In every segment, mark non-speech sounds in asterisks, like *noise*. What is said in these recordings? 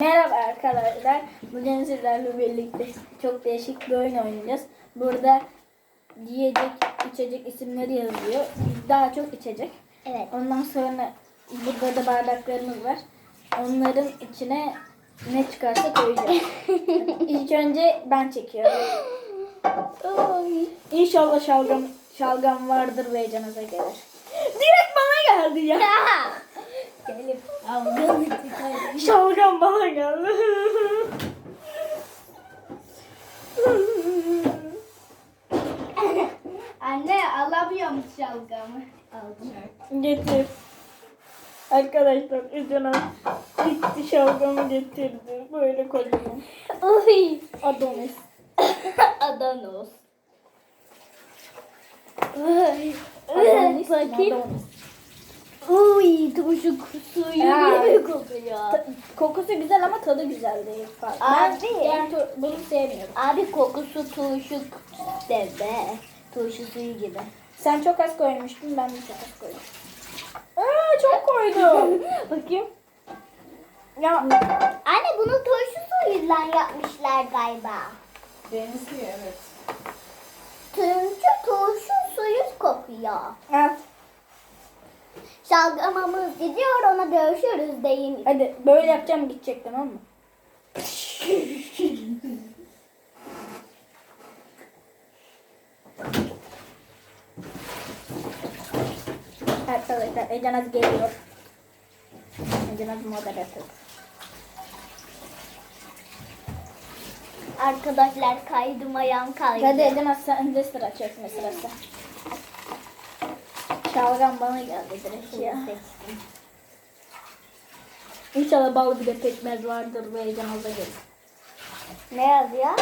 Merhaba arkadaşlar. Bugün sizlerle birlikte çok değişik bir oyun oynayacağız. Burada yiyecek, içecek isimleri yazıyor. Daha çok içecek. Evet. Ondan sonra burada da bardaklarımız var. Onların içine ne çıkarsa koyacağız. *laughs* İlk önce ben çekiyorum. İnşallah şalgam, şalgam vardır ve canaza gelir. Direkt bana geldi ya. *laughs* Gelip aldım. Şalgam bana geldi. Anne alamıyorum şalgamı. Aldım. Getir. Arkadaşlar Ece'ne gitti şalgamı getirdi. Böyle kocaman. Uy. Adonis. Adonis. Bakayım. Adonis. Uy turşu suyu Ya. gibi kokuyor. Ta- Kokusu güzel ama tadı güzel değil. Falan. Ben Abi. diğer tur- bunu sevmiyorum. Abi kokusu turşu deve. Turşu suyu gibi. Sen çok az koymuştun ben de çok az koydum. Aa, çok koydum. *laughs* Bakayım. ya Anne bunu turşu suyuyla yapmışlar galiba. benziyor evet. Turşu turşu suyu kokuyor. Al. Şalgamımız gidiyor ona görüşürüz deyin. Hadi böyle yapacağım gidecek tamam mı? Arkadaşlar Ecanaz geliyor. Ecanaz moderatör. Arkadaşlar kaydım ayağım kaydı. Hadi Ecanaz sende sıra çekme sırası. Şalgam bana geldi direkt ya. İnşallah bal bir de pekmez vardır ve Ecanaz'a gelir. Ne yazıyor?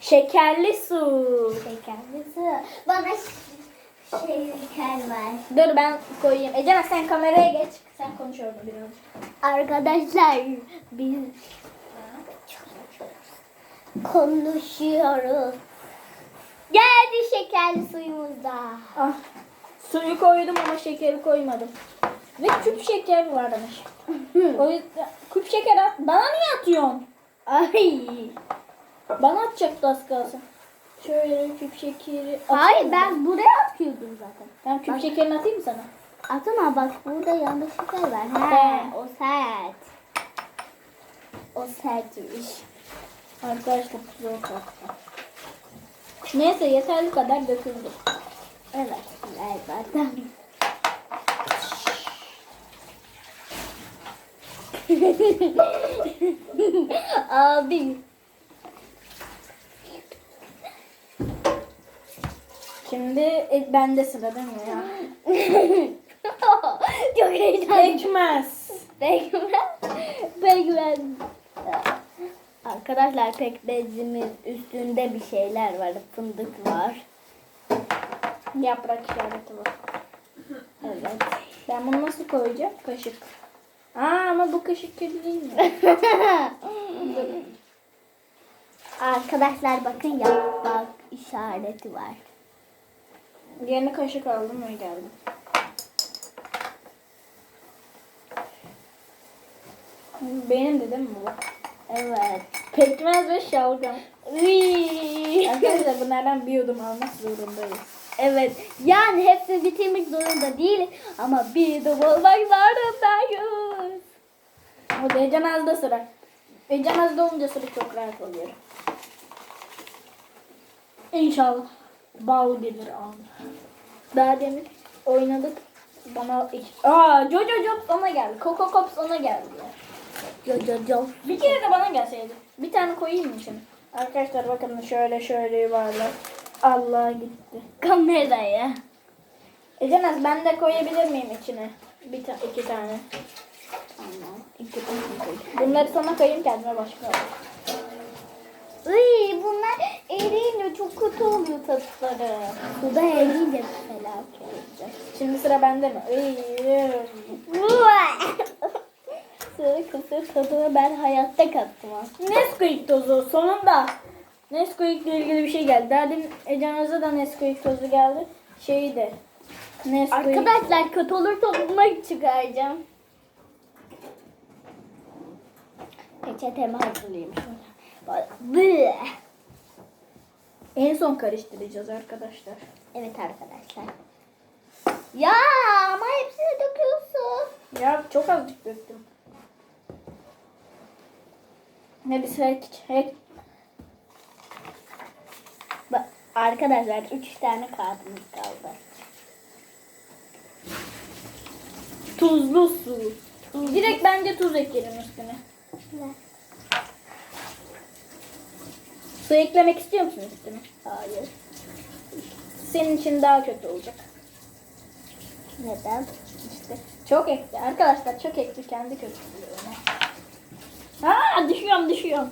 Şekerli su. Şekerli su. Bana ş- şeker ver. Dur ben koyayım. Ecanaz sen kameraya geç. Sen konuş orada biraz. Arkadaşlar biz konuşuyoruz. Şekerli suyumuz da. Ah, suyu koydum ama şekeri koymadım. Ve küp şeker varmış. o yüzden küp şeker at. Bana niye atıyorsun? Ay. Bana atacaktı az kalsın. Şöyle küp şekeri Hayır atayım mı? ben buraya atıyordum zaten. Tamam küp şekerini atayım mı sana? Atama bak burada yanlış şeker var. He, He. o sert. O sertmiş. Arkadaşlar zor kalktı. Neyse yeterli kadar döküldü. Evet. Zaten. *laughs* Abi. Şimdi e, bende sıra değil mi ya? *laughs* Çok heyecanlı. Pekmez. Pekmez. Pekmez. Arkadaşlar pekmezimin üstünde bir şeyler var. Fındık var. Yaprak işareti var. Evet. Ben bunu nasıl koyacağım? Kaşık. Aa ama bu kaşık kötü değil mi? *laughs* Arkadaşlar bakın yaprak işareti var. Yeni kaşık aldım öyle geldim. Benim de değil mi bu? Evet. Pekmez ve şalgam. Arkadaşlar bunlardan bir yudum almak zorundayız. Evet. Yani hepsini bitirmek zorunda değil ama bir de olmak zorundayız. O da Ece Naz'da sıra. Ece Naz'da olunca sıra çok rahat oluyor. İnşallah bal gelir abi. Daha demin oynadık. Bana. Aa Jojo Jobs ona geldi. Coco Pops ona geldi. Ya. Yo yo yo. Bir kere de bana gelseydi. Bir tane koyayım mı şimdi? Arkadaşlar bakın şöyle şöyle yuvarlak. Allah gitti. Kameraya. Ece Naz ben de koyabilir miyim içine? Bir ta iki tane. Tamam. İki tane. Bunları sana koyayım kendime başka. Uy bunlar eriyince çok kötü oluyor tatları. Suda eriyince felaket olacak. Şimdi sıra bende mi? Iy, *laughs* Sarı kısır tadını ben hayatta kattım aslında. Nesquik tozu sonunda. Nesquik ile ilgili bir şey geldi. Daha demin Ece Naz'a da Nesquik tozu geldi. Şeyi de. Nesquik. Arkadaşlar kötü olursa bulmak çıkaracağım. peçetemi hazırlayayım şöyle. En son karıştıracağız arkadaşlar. Evet arkadaşlar. Ya ama hepsini döküyorsun. Ya çok azıcık döktüm. Ne bir şey çek. Bak arkadaşlar 3 tane kağıdımız kaldı. Tuzlu su. Direkt bence tuz eklerim üstüne. Su eklemek istiyor musun üstüne? Hayır. Senin için daha kötü olacak. Neden? İşte çok ekli. Arkadaşlar çok ekli kendi kötü düşüyorum düşüyorum.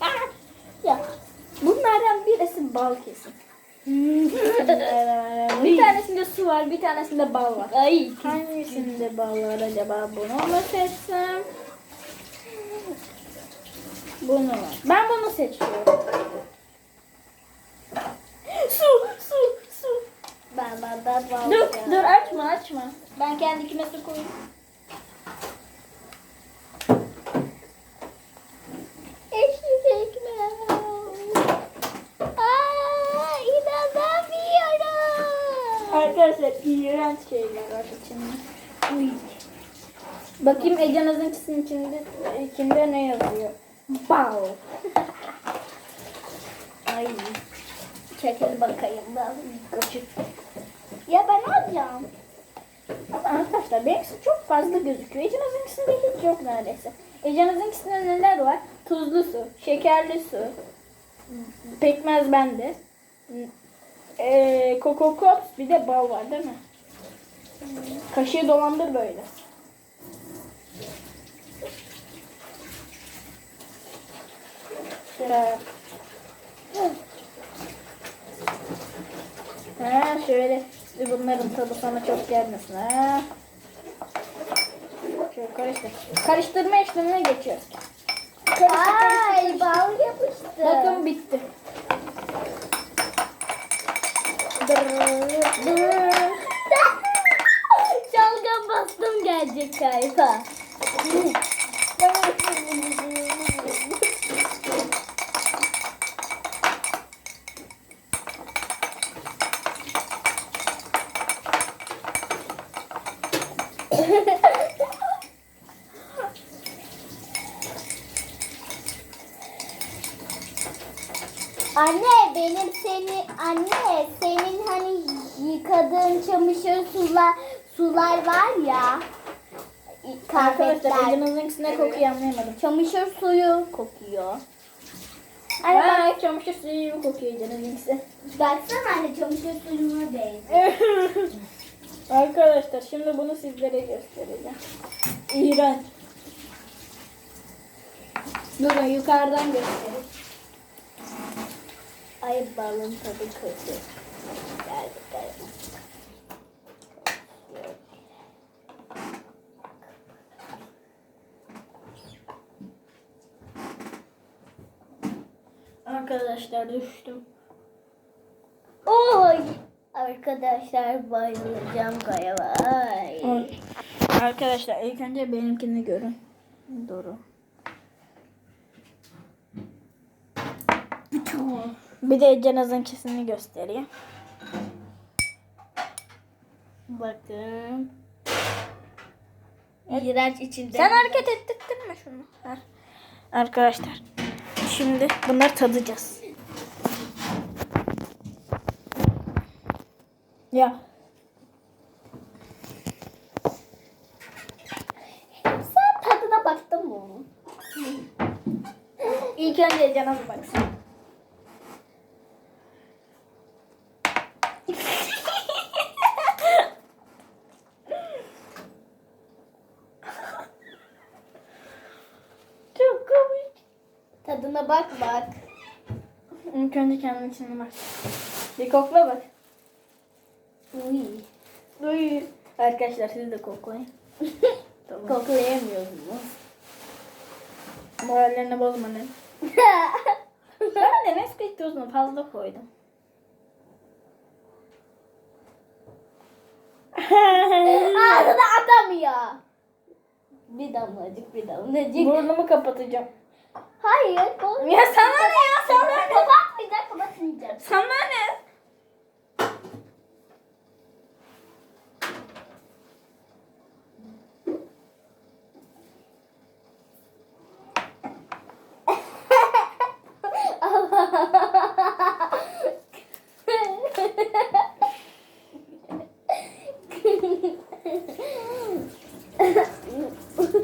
Aa, ya bunlardan birisi bal kesin. bir tanesinde su var, bir tanesinde bal var. Ay. Hangisinde bal var acaba? Bunu mu seçsem? Bunu var. Ben bunu seçiyorum. Su, su, su. Ben ben ben ben. Dur, dur açma, açma. Ben kendi kümese koyayım. Eşlik ekmek. Aa, inanamıyorum. Arkadaşlar iğrenç şeyler var içinde. Uy. Bakayım Ece Naz'ınkisinin içinde, içinde ne yazıyor? Bal. Ay. Çekil bakayım ben. Kaçık. Ya ben alacağım. Ama arkadaşlar benimkisi çok fazla gözüküyor. Ece Naz'ınkisinde hiç yok neredeyse. Ece Naz'ınkisinde neler var? Tuzlu su, şekerli su, pekmez bende. Ee, Coco Pops bir de bal var değil mi? Kaşığı dolandır böyle. Şöyle. Ha şöyle bunların tadı sana çok gelmesin ha. Şöyle karıştır. Karıştırma işlemine geçiyoruz. Karıştır, karıştır, Ay Anne benim seni anne senin hani yıkadığın çamaşır sular sular var ya Arkadaşlar. Ecenaz'ınkisine kokuyu anlayamadım. Çamaşır suyu kokuyor. Anne bak, çamaşır suyu gibi kokuyor Ecenaz'ınkisi. baksana anne çamaşır suyuna benziyor. *laughs* Arkadaşlar şimdi bunu sizlere göstereceğim. İğrenç. Durun yukarıdan göstereyim. Ay balın tadı kötü. Geldi geldi. Arkadaşlar düştüm. Arkadaşlar bayılacağım galiba. Ay. Arkadaşlar ilk önce benimkini görün. Doğru. Bir de Cenaz'ınkisini göstereyim. Bakın. İğrenç içinde. Sen hareket ettirdin mi şunu? Ver. Arkadaşlar şimdi bunları tadacağız. Ya Sen tadına baktın mı onun? ilk önce Cenaz baksın. Çok komik. Tadına bak bak. İlk önce kendin içine bak. Bir kokla bak. Uy. Uy. Arkadaşlar siz de koklayın. *laughs* tamam. Koklayamıyorsunuz. Morallerini bozma ne? *laughs* Ben de Nesquik tozunu fazla koydum. Ağzına atamıyor. Bir damlacık bir damlacık. Burnumu kapatacağım. Hayır. Ya sana ne ya sana ne? Kapatmayacak kapatmayacak. Sana ne?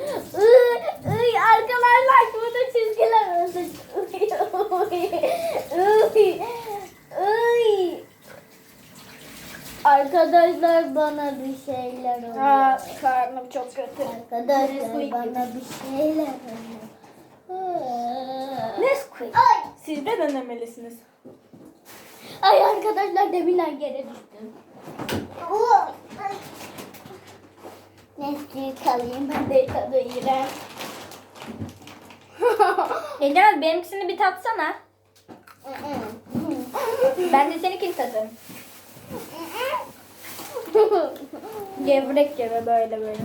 İy, arkadaşlar burada çizgiler oldu. Iy, iy. Arkadaşlar bana bir şeyler oluyor. Aa, karnım çok kötü. Arkadaşlar bana bir şeyler oluyor. Nesquik. Ay, Siz de denemelisiniz. Ay arkadaşlar deminden yere düştüm. Nesli'yi kalayım ben de tadı iğrenç. Ecem benimkisini bir tatsana. Ben de seninkini tadım. *laughs* Gevrek gibi böyle böyle.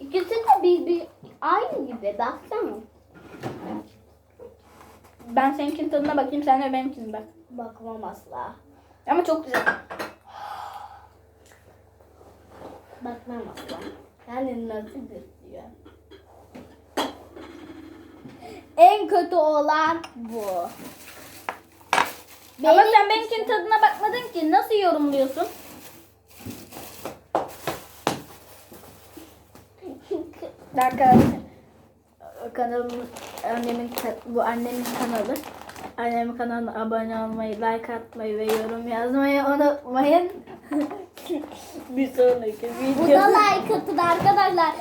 İkisi de bir, bir aynı gibi baksana. Tadına bakayım sen de benimkini bak. Bakmam asla. Ama çok güzel. Bakmam asla. Yani nasıl gözüküyor? En kötü olan bu. Ama Benim- sen benimkinin tadına bakmadın ki. Nasıl yorumluyorsun? Arkadaşlar kanalımız annemin bu annemin kanalı. Annemin kanalına abone olmayı, like atmayı ve yorum yazmayı unutmayın. *laughs* bir sonraki Bu da like atın arkadaşlar.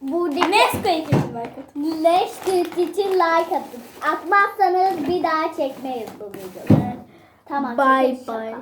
Buradaki Nesquik için like atın. tüt için like atın. Atmazsanız bir daha çekmeyiz bu videoyu. Tamam. Bye bye.